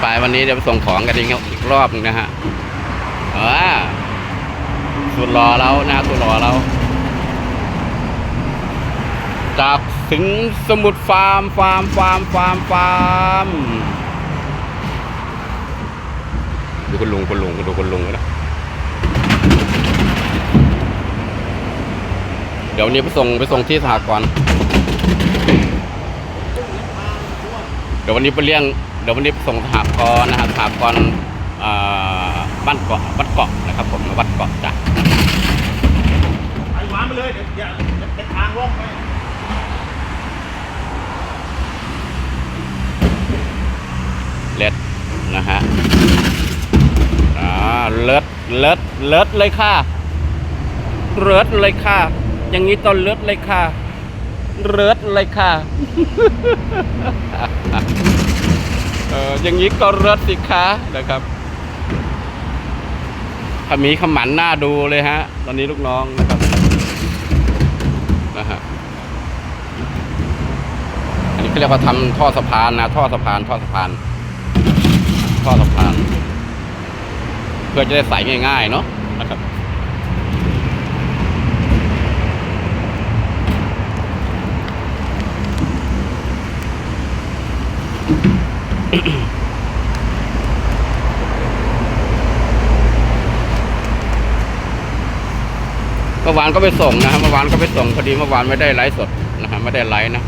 ไปวันนี้เดี๋ยวไปส่งของกันอีกรอบนึงนะฮะอ่าสุดรอเรานะสุดรอเราจากถึงสมุทรฟาร์มฟาร์มฟาร์มฟาร์มฟาร์มดูคุณลุงคุณลุงดูคุณลุงนะเดี๋ยวนี้ไปส่งไปส่งที่สหกรณ์เดี๋ยววันนี้ไปเลี้ยง ดี๋ยววันนี้ไปส่งสหกรณ์นะครับสหกรณ์อ่าบ้านเกาะวัดเกาะนะครับผมวัดเกาะจ้ะไปหวานไปเลยเดี๋ยวอย่าเดี๋ยวเป็นทางร่องไปเล็ดนะฮะอ่าเลิศเลิศเลิศเลยค่ะเลิศเลยค่ะ อย่างนี้ต้องเลิศเลยค่ะเลิศเลยค่ะ เอออย่างนี้ก็เลิศสิคะนะครับขมีขมันหน้าดูเลยฮะ ตอนนี้ลูกน้องนะครับนะฮะอันนี้เขาเรียกว่าทำท่อสะพานนะ ท่อสะพาน ท่อสะพาน ท่อสะพาน เพื่อจะได้ใส่ง่ายๆเนาะนะครับ เมื่อวานก็ไปส่งนะครับเมื่อวานก็ไปส่งพอดีเมื่อวานไม่ได้ไลฟ์สดนะฮะไม่ได้ไลฟ์นะ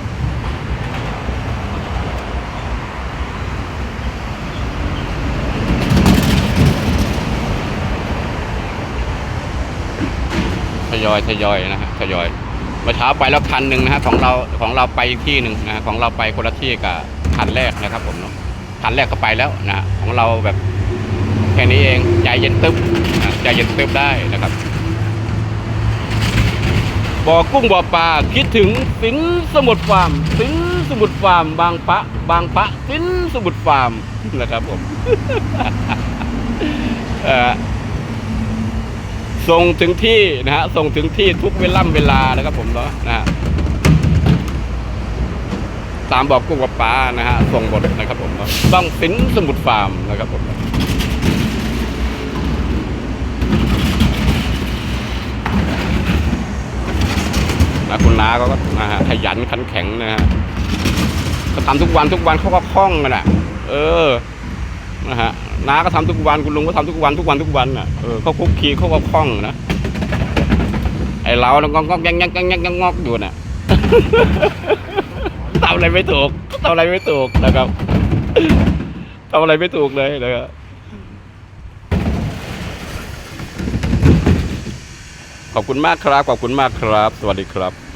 ทยอยทยอยนะฮะทยอยเมื่อเช้าไปแล้วคันหนึ่งนะฮะของเราของเราไปที่หนึ่งนะฮะของเราไปคนละที่กับคันแรกนะครับผมเนาะ คันแรกก็ไปแล้วนะฮะของเราแบบแค่นี้เองใจเย็นตึ๊บนะใจเย็นตึ๊บได้นะครับบ่อกุ้งบ่อปลาคิดถึงสินสมุทรฟาร์มสินสมุทรฟาร์มบางปะ บางปะสินสมุทรฟาร์มนะครับผมส่งถึงที่นะฮะส่งถึงที่ทุกเวล่ำเวลานะครับผมเนาะนะฮะ ตามบอกกุ้งกับปลานะฮะส่งบทนะครับผมเนาะต้องสินสมุทรฟาร์มนะครับผมนะคุณน้าก็นะฮะขยันขันแข็งนะฮะก็ทำทุกวันทุกวันเขาก็คล่องกันอะ เออนะฮะน้าก็ทำทุกวันคุณลุงก็ทำทุกวันทุกวันทุกวันอะเออเขาคุกคีเขาก็คล่องนะไอเราแล้วก็งอกยังยังยังยังงอกอยู่น่ะำอะไรไม่ถูกทำอะไรไม่ถูกนะครับทำอะไรไม่ถูกเลยนะครับขอบคุณมากครับ ขอบคุณมากครับ สวัสดีครับ